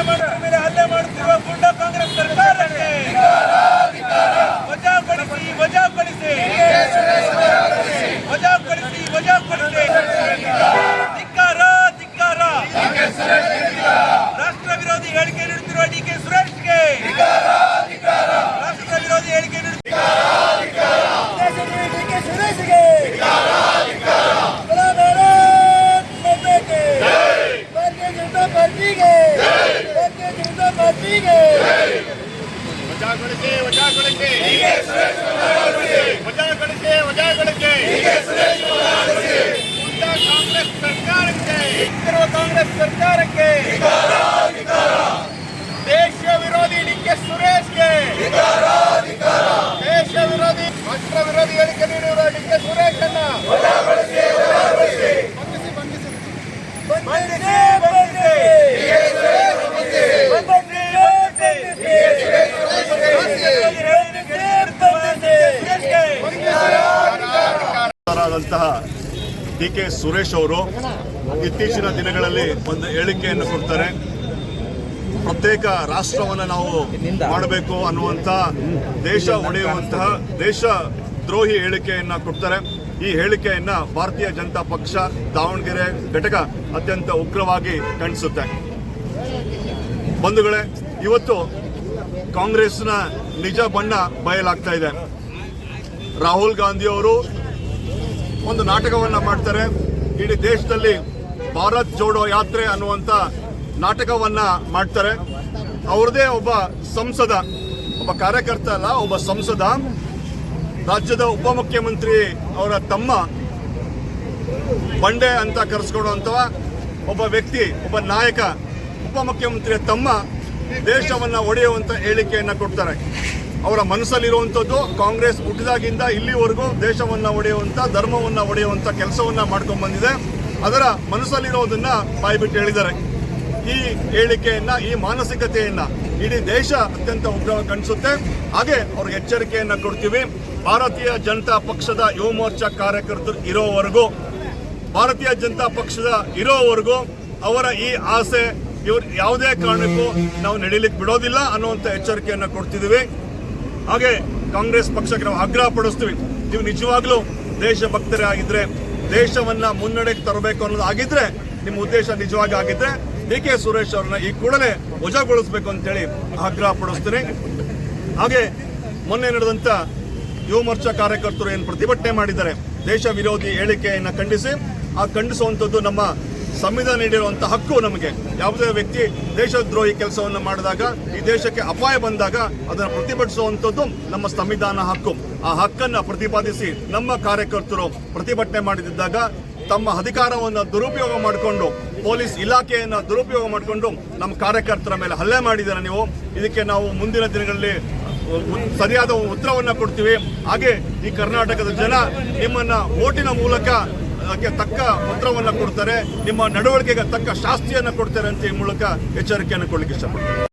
ಕಾರ್ಯಕರ್ತರ ಮೇಲೆ ಹಲ್ಲೆ ಮಾಡ ಮೇಲೆ ಹಲ್ಲೆ ಮಾಡುತ್ತಿರುವ ಗುಂಡ ಕಾಂಗ್ರೆಸ್ ಸರ್ಕಾರಕ್ಕೆ ವಜಾಗೊಳಿಸಿ ವಜಾಗೊಳಿಸಿ ವಜಾಗೊಳಿಸಿ ವಜಾಗೊಳಿಸಿ ಧಿಕ್ಕಾರ ಧಿಕ್ಕಾರ ರಾಷ್ಟ್ರ ವಿರೋಧಿ ಹೇಳಿಕೆ ನೀಡುತ್ತಿರುವ ಡಿ ಕೆ ಸುರೇಶ್ಗೆ ರಾಷ್ಟ್ರ ವಿರೋಧಿ ಹೇಳಿಕೆ ನೀಡುತ್ತಿರುವ ಸುರೇಶ್ಗೆ ಭಾರತೀಯ ಜನತಾ ಪಾರ್ಟಿಗೆ ಭಾರತೀಯ ಜನತಾ ಪಾರ್ಟಿಗೆ ವಜಾಗೊಳಿಸಿ ವಜಾಗೊಳಿಸಿ ವಜಾಗೊಳಿಸಿ ವಜಾಗೊಳಿಸಿ ಕಾಂಗ್ರೆಸ್ ಸರ್ಕಾರಕ್ಕೆ. ಕಾಂಗ್ರೆಸ್ ಸರ್ಕಾರಕ್ಕೆ ದೇಶ ವಿರೋಧಿ ಡಿ ಕೆ ಸುರೇಶ್ಗೆ ದೇಶ ವಿರೋಧಿ ರಾಷ್ಟ್ರ ವಿರೋಧಿ ಹೇಳಿಕೆ ನೀಡಿರುವ ಡಿ ಕೆ ಸುರೇಶ್ ಅನ್ನ ಬಂಧಿಸಿ ಬಂಧಿಸಿ ಆದಂತಹ ಡಿ ಕೆ ಸುರೇಶ್ ಅವರು ಇತ್ತೀಚಿನ ದಿನಗಳಲ್ಲಿ ಒಂದು ಹೇಳಿಕೆಯನ್ನು ಕೊಡ್ತಾರೆ. ಪ್ರತ್ಯೇಕ ರಾಷ್ಟ್ರವನ್ನು ನಾವು ಮಾಡಬೇಕು ಅನ್ನುವಂಥ ದೇಶ ಒಡೆಯುವಂತಹ ದೇಶ ದ್ರೋಹಿ ಹೇಳಿಕೆಯನ್ನ ಕೊಡ್ತಾರೆ. ಈ ಹೇಳಿಕೆಯನ್ನ ಭಾರತೀಯ ಜನತಾ ಪಕ್ಷ, ದಾವಣಗೆರೆ ಘಟಕ ಅತ್ಯಂತ ಉಗ್ರವಾಗಿ ಖಂಡಿಸುತ್ತೆ. ಬಂಧುಗಳೇ, ಇವತ್ತು ಕಾಂಗ್ರೆಸ್ನ ನಿಜ ಬಣ್ಣ ಬಯಲಾಗ್ತಾ ಇದೆ. ರಾಹುಲ್ ಗಾಂಧಿ ಅವರು ಒಂದು ನಾಟಕವನ್ನ ಮಾಡ್ತಾರೆ. ಇಡೀ ದೇಶದಲ್ಲಿ ಭಾರತ್ ಜೋಡೋ ಯಾತ್ರೆ ಅನ್ನುವಂತ ನಾಟಕವನ್ನ ಮಾಡ್ತಾರೆ. ಅವ್ರದೇ ಒಬ್ಬ ಸಂಸದ, ಒಬ್ಬ ಕಾರ್ಯಕರ್ತ ಅಲ್ಲ, ಒಬ್ಬ ಸಂಸದ. ರಾಜ್ಯದ ಉಪಮುಖ್ಯಮಂತ್ರಿ ಅವರ ತಮ್ಮ ಬಂಡೆ ಅಂತ ಕರೆಸ್ಕೊಡುವಂತಹ ಒಬ್ಬ ವ್ಯಕ್ತಿ, ಒಬ್ಬ ನಾಯಕ, ಉಪಮುಖ್ಯಮಂತ್ರಿಯ ತಮ್ಮ ದೇಶವನ್ನ ಒಡೆಯುವಂತ ಹೇಳಿಕೆಯನ್ನ ಕೊಡ್ತಾರೆ. ಅವರ ಮನಸ್ಸಲ್ಲಿರುವಂಥದ್ದು ಕಾಂಗ್ರೆಸ್ ಹುಟ್ಟಿದಾಗಿಂದ ಇಲ್ಲಿವರೆಗೂ ದೇಶವನ್ನ ಒಡೆಯುವಂತ, ಧರ್ಮವನ್ನ ಒಡೆಯುವಂತ ಕೆಲಸವನ್ನ ಮಾಡ್ಕೊಂಡು ಬಂದಿದೆ. ಅದರ ಮನಸ್ಸಲ್ಲಿರೋದನ್ನ ಬಾಯ್ಬಿಟ್ಟು ಹೇಳಿದ್ದಾರೆ. ಈ ಹೇಳಿಕೆಯನ್ನ, ಈ ಮಾನಸಿಕತೆಯನ್ನ ಇಡೀ ದೇಶ ಅತ್ಯಂತ ಉಗ್ರವಾಗಿ ಕಾಣಿಸುತ್ತೆ ಹಾಗೆ ಅವ್ರಿಗೆ ಎಚ್ಚರಿಕೆಯನ್ನು ಕೊಡ್ತೀವಿ. ಭಾರತೀಯ ಜನತಾ ಪಕ್ಷದ ಯುವ ಮೋರ್ಚಾ ಕಾರ್ಯಕರ್ತರು ಇರೋವರೆಗೂ, ಭಾರತೀಯ ಜನತಾ ಪಕ್ಷದ ಇರೋವರೆಗೂ ಅವರ ಈ ಆಸೆ ಇವ್ರು ಯಾವುದೇ ಕಾರಣಕ್ಕೂ ನಾವು ನಡೀಲಿಕ್ಕೆ ಬಿಡೋದಿಲ್ಲ ಅನ್ನುವಂಥ ಎಚ್ಚರಿಕೆಯನ್ನು ಕೊಡ್ತಿದ್ದೀವಿ ಹಾಗೆ ಕಾಂಗ್ರೆಸ್ ಪಕ್ಷಕ್ಕೆ ನಾವು ಆಗ್ರಹ ಪಡಿಸ್ತೀವಿ. ನೀವು ನಿಜವಾಗ್ಲೂ ದೇಶಭಕ್ತರೇ ಆಗಿದ್ರೆ, ದೇಶವನ್ನ ಮುನ್ನಡೆಗೆ ತರಬೇಕು ಅನ್ನೋದು ಆಗಿದ್ರೆ, ನಿಮ್ಮ ಉದ್ದೇಶ ನಿಜವಾಗಿ ಆಗಿದ್ರೆ ಡಿ ಕೆ ಸುರೇಶ್ ಅವರನ್ನ ಈ ಕೂಡಲೇ ವಜಾಗೊಳಿಸಬೇಕು ಅಂತೇಳಿ ಆಗ್ರಹ ಪಡಿಸ್ತೀನಿ. ಹಾಗೆ ಮೊನ್ನೆ ನಡೆದಂತ ಯುವ ಮೋರ್ಚಾ ಕಾರ್ಯಕರ್ತರು ಏನು ಪ್ರತಿಭಟನೆ ಮಾಡಿದ್ದಾರೆ, ದೇಶ ವಿರೋಧಿ ಹೇಳಿಕೆಯನ್ನು ಖಂಡಿಸಿ, ಆ ಖಂಡಿಸುವಂಥದ್ದು ನಮ್ಮ ಸಂವಿಧಾನ ನೀಡಿರುವಂತಹ ಹಕ್ಕು ನಮಗೆ. ಯಾವುದೇ ವ್ಯಕ್ತಿ ದೇಶದ್ರೋಹಿ ಕೆಲಸವನ್ನು ಮಾಡಿದಾಗ, ಈ ದೇಶಕ್ಕೆ ಅಪಾಯ ಬಂದಾಗ ಅದನ್ನು ಪ್ರತಿಭಟಿಸುವಂಥದ್ದು ನಮ್ಮ ಸಂವಿಧಾನ ಹಕ್ಕು. ಆ ಹಕ್ಕನ್ನ ಪ್ರತಿಪಾದಿಸಿ ನಮ್ಮ ಕಾರ್ಯಕರ್ತರು ಪ್ರತಿಭಟನೆ ಮಾಡಿದ್ದಾಗ ತಮ್ಮ ಅಧಿಕಾರವನ್ನು ದುರುಪಯೋಗ ಮಾಡಿಕೊಂಡು, ಪೊಲೀಸ್ ಇಲಾಖೆಯನ್ನು ದುರುಪಯೋಗ ಮಾಡಿಕೊಂಡು ನಮ್ಮ ಕಾರ್ಯಕರ್ತರ ಮೇಲೆ ಹಲ್ಲೆ ಮಾಡಿದ್ದಾರೆ ನೀವು? ಇದಕ್ಕೆ ನಾವು ಮುಂದಿನ ದಿನಗಳಲ್ಲಿ ಸರಿಯಾದ ಉತ್ತರವನ್ನು ಕೊಡ್ತೀವಿ. ಹಾಗೆ ಈ ಕರ್ನಾಟಕದ ಜನ ನಿಮ್ಮನ್ನ ಓಟಿನ ಮೂಲಕ ಅದಕ್ಕೆ ತಕ್ಕ ಮಂತ್ರವನ್ನು ಕೊಡ್ತಾರೆ, ನಿಮ್ಮ ನಡವಳಿಕೆಗೆ ತಕ್ಕ ಶಾಸ್ತಿಯನ್ನು ಕೊಡ್ತಾರೆ ಅಂತ ಈ ಮೂಲಕ ಎಚ್ಚರಿಕೆಯನ್ನು ಕೊಡಲಿಕ್ಕೆ ಇಷ್ಟಪಡ್ತೀನಿ.